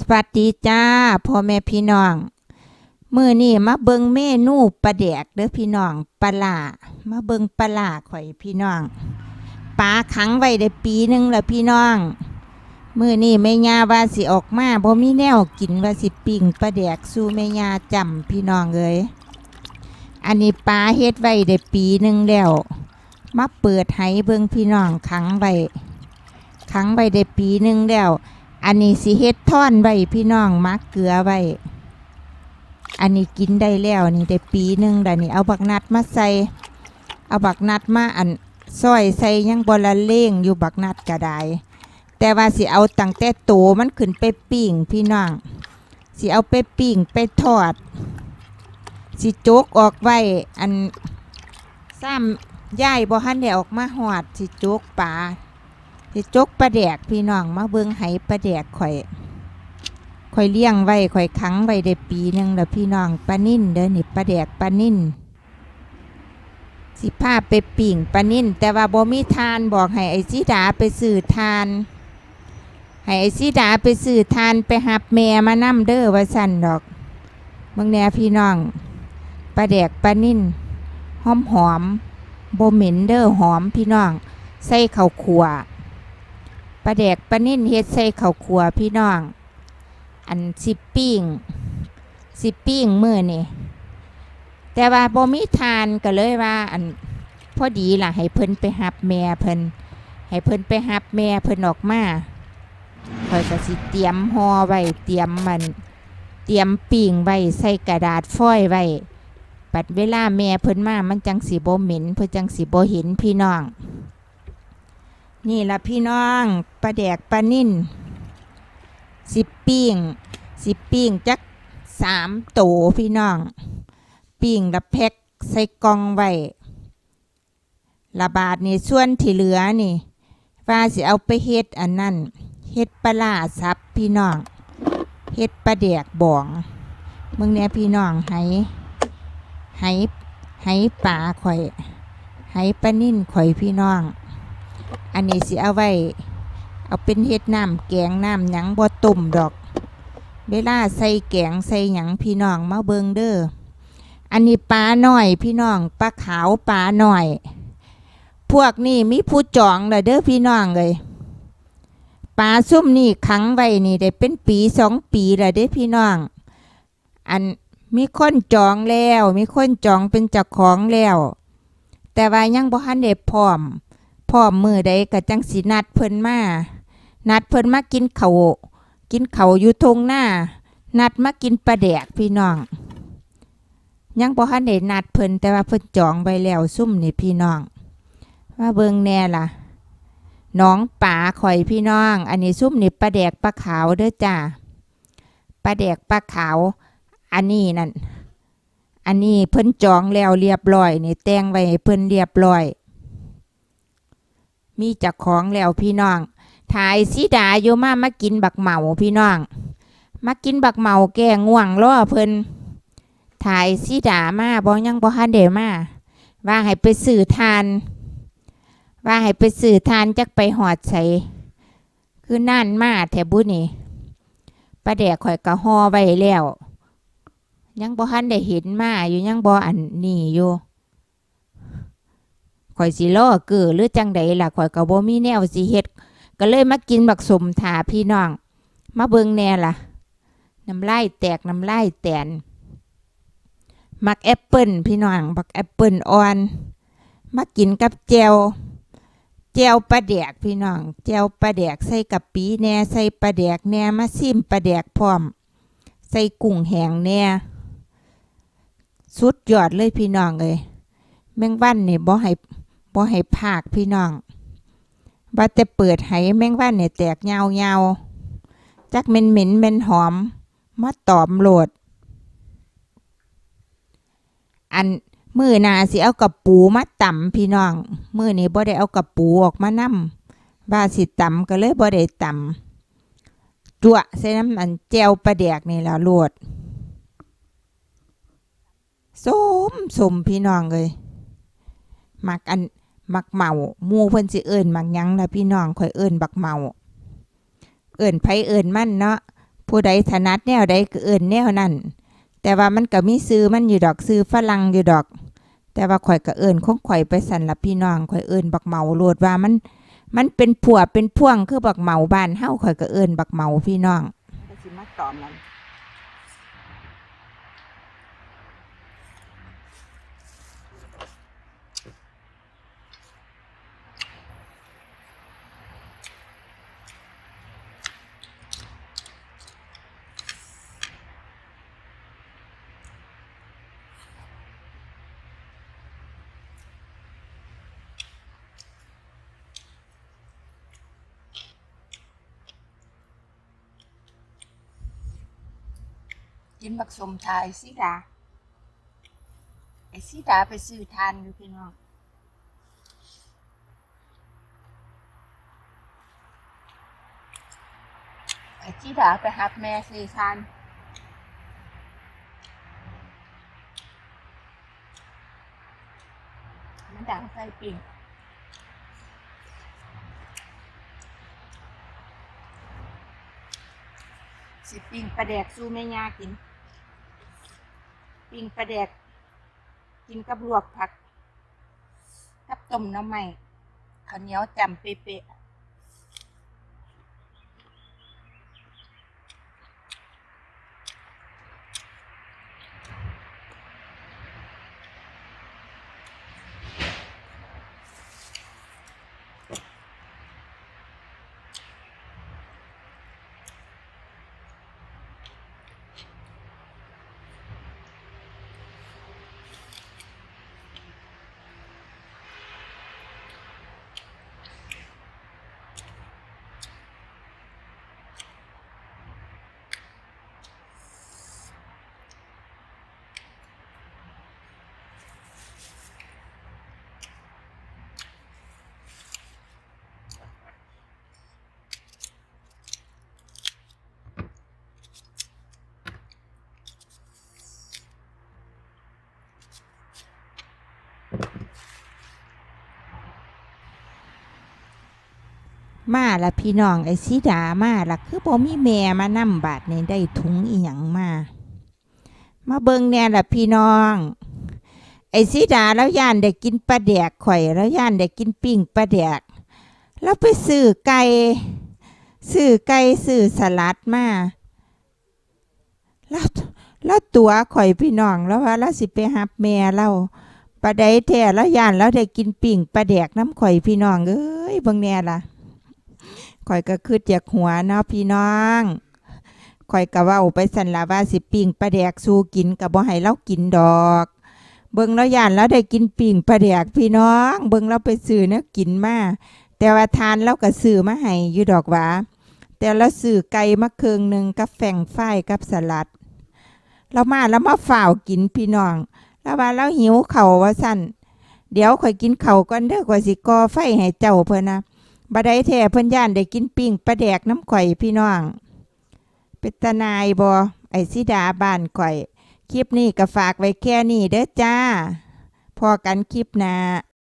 สวัสดีจ้าพ่อแม่พี่น้องมือนี้มาเบิงเมนูปลาแดกเด้อพี่น้องปลามาเบิงปลาล่าข่อยพี่น้องปลาขังไว้ได้ปีหนึงแล้วพี่น้องมือนี้แม่ยาว่าสิออกมาบ่มีแนวกินว่าสิปิ้งปลาแดกสู่แม่ยาจำพี่น้องเอ้ยอันนี้ปลาเฮ็ดไว้ได้ปีหนึงแล้วมาเปิดให้เบิงพี่น้องขังไว้ขังไว้ได้ปีหนึงแล้ว อันนี้สิเฮ็ดท่อนไว้พี่น้องมักเกลือไว้ อันนี้กินได้แล้วนี่ได้ปีหนึ่งแต่นี่เอาบักนัดมาใส่ เอาบักนัดมาอันซอยใส่ยังบละเล่งอยู่บักนัดก็ได้แต่ว่าสิเอาตั้งแต่โตมันขึ้นไปปิ้งพี่น้อง สิเอาไปปิ้งไปทอด สิโจกออกไว้อันซ้ำย่ายบ่ทันได้ออกมาหอดสิโจกปลา สิจกปลาแดกพี่น้องมาเบิ่งไหปลาแดกข่อยข่อยเลี้ยงไว้ข่อยขังไว้ได้ปีหนึ่งแล้วพี่น้องปลานิ่นเด้อนี่ปลาแดกปลานิ่นสิพาไปปิ่งปลานิ่นแต่ว่าบ่มีทานบอกให้ไอ้สีดาไปซื้อทานให้ไอ้สีดาไปซื้อทานไปหับแม่มานํเด้อว่าสั่นดอกเบิ่งแน่พี่น้องปลาแดกปลานิ่นหอมหอมบ่เหม็นเด้อหอมพี่น้องใส่ข้าวขัว ปลาแดกปลานิ่นเฮ็ดใส่ข้าวขัวพี่น้อง อันสิปิ้งสิปิ้งมือนี่แต่ว่าบ่มีทานก็เลยว่า อันพอดีล่ะ ให้เพิ่นไปหับแม่เพิ่นให้เพิ่นไปหับแม่เพิ่นออกมาข่อยก็สิเตรียมห่อไว้เตรียมมัน เตรียมปิ้งไว้ใส่กระดาษฟอยล์ไว้ปัดเวลาแม่เพิ่นมามันจังสิบ่เหม็นเพิ่นจังสิบ่เห็นพี่น้อง นี่ละพี่น้องปลาแดกปลานิ่นสิปิ้งสิปิ้งจักสามโตพี่น้อง ปิ้งละแพ็กใส่กล่องไว้ละบาทนี่ส่วนที่เหลือนี่ว่าสิเอาไปเฮ็ดอันนั้นเฮ็ดปลาซับพี่น้องเฮ็ดปลาแดกบองมึงเนี่ยพี่น้องไห้ไห้ไห้ปลาข่อยไหปลานิ่นข่อยพี่น้อง อันนี้สิเอาไว้ เอาเป็นเฮ็ดน้ำแกงน้ำหยังบ่ต้มดอก เวลาใส่แกงใส่หยังพี่น้องมาเบิงเด้อ อันนี้ปลาหน่อยพี่น้องปลาขาวปลาหน่อย พวกนี้มีผู้จองเลยเด้อพี่น้องเลยปลาซุ่มนี่ขังไว้นี่ได้เป็นปีสองปีแล้วเด้อพี่น้อง อันมีคนจองแล้ว มีคนจองเป็นเจ้าของแล้ว แต่ว่ายังบ่ทันได้พร้อม พ่อมือใดก็จังสินัดเพิ่นมา นัดเพิ่นมากินเขากินเขาอยู่ทงหน้า นัดมากินปลาแดกพี่น้อง ยังบ่ทันได้นัดเพิ่นแต่ว่าเพิ่นจองไว้แล้วซุ่มนี่พี่น้อง ว่าเบิ่งแน่ล่ะน้องป่าข่อยพี่น้อง อันนี้ซุ่มนี่ปลาแดกปลาขาวเด้อจ้าปลาแดกปลาขาว อันนี้นั่น อันนี้เพิ่นจองแล้วเรียบร้อยนี่แต่งไว้เพิ่นเรียบร้อย มีจักของแล้วพี่น้อง ถ่ายสีดาอยู่มามากินบักเหมาพี่น้อง มากินบักเหมาแก่ง่วงล่อเพิ่นถ่ายสีดามาบ่ยังบ่ทันเดมาว่าให้ไปสื่อทาน ว่าให้ไปสื่อทานจักไปหอดใส่คือนั่นมาแถบุนี่ป้าแดกข่อยกะฮอไว้แล้ว ยังบ่ทันได้เห็นมาอยู่ยังบ่อันนี่อยู่ ข่อยสิล่อเกือหรือจังใดล่ะข่อยก็บ่มีแนวสิเฮ็ดก็เลยมากินบักสมถาพี่น้อง มาเบิ่งแน่ล่ะ น้ำลายแตกน้ำลายแตน มักแอปเปิลพี่น้องบักแอปเปิลอ่อน มากินกับแจวแจวปลาแดกพี่น้องแจวปลาแดกใส่กับปีแน่ใส่ปลาแดกแน่มาซิมปลาแดกพร้อม ใส่กุ้งแห้งแน่สุดยอดเลยพี่น้องเอ้ยแมงวันนี่บ่ให้ บ่ให้ภาคพี่น้องว่าแต่เปิดให้แมงวันเนี่ยแตกยาวๆจักเหม็นเหม็นเหม็นหอม มาตอมโหลด อันมือนาสิเอากับปูมาต่ำพี่น้องมือนี้บ่ได้เอากับปูออกมานํว่าสิต่ำก็เลยบ่ได้ต่ำจั่วใส่น้ำอันแจวปลาแดกนี่ละโหลดสมสมพี่น้องเลยมักอัน มักเมาหมู่เพิ่นสิเอิ้นมักหยังล่ะพี่น้องข่อยเอิ้นบักเมาเอิ้นไผเอิ้นมันเนาะผู้ใดถนัดแนวใดก็เอิ้นแนวนั้นแต่ว่ามันก็มีซื้อมันอยู่ดอกซื้อฝรั่งอยู่ดอก แต่ว่าข่อยก็เอิ้นของข่อยไปสั่นละพี่น้องข่อยเอิ้นบักเมาโลดว่ามันมันเป็นผัวเป็นพ่วงคือบักเมาบ้านเฮาข่อยก็เอิ้นบักเมาพี่น้องสิมาตอมมัน กินบักสมทายสิดา ไอ้สิดาไปซื้อทานอยู่พี่น้องไอ้สิดาไปหับแม่ซื้อทานมันดังใส่ปิ่งสิปิ้งปลาแดกสู้แม่ย่ากิน ปิ้งปลาแดก กินกับลวกผัก กับต้มน้ำใหม่ข้าวเหนียวจำเป๊ะ มาละพี่น้องไอ้สีดามาละคือบ่มีแม่มานำบาดนี่ได้ถุงอีหยังมา มาเบิ่งแน่ละพี่น้อง ไอ้สีดาแล้วย่านได้กินปลาแดกข่อยแล้วย่านได้กินปิ้งปลาแดก แล้วไปซื้อไก่ซื้อไก่ซื้อสลัดมาแล้วแล้วตัวข่อยพี่น้องแล้วว่าเราสิไปหับแม่เราปลาใดแท้แล้วย่านแล้วได้กินปิ้งปลาแดกน้ำข่อยพี่น้องเอ้ยเบิ่งแน่ล่ะ ข่อยก็คือจากหัวเนาะพี่น้องข่อยก็ว้าไปสั่นละว่าสิปิ้งปลาแดกสู้กินก็บ่ให้เรากินดอก เบิ่งแล้วย่านแล้วได้กินปิ้งปลาแดกพี่น้อง เบิ่งเราไปซื้อเนื้อกินมาแต่ว่าทานเราก็ซื้อมาให้อยู่ดอกหว่าแต่เราซื้อไก่มาเครื่องหนึ่งกับแฝงไฟกับสลัด เรามาแล้วมาฝ่าวกินพี่น้อง แล้วว่าเราหิวเข่าว่าสั่นเดี๋ยวข่อยกินเข่าก่อนเด้อข่อยสิก่อไฟให้เจ้าเพิ่นนะ บัดใดแท้เพิ่นย่านได้กินปิ้งปลาแดกน้ำข่อยพี่น้อง เป็นตานายบอไอซิดาบ้านข่อย คลิปนี้ก็ฝากไว้แค่นี้เด้อจ้า พอกันคลิปหน้า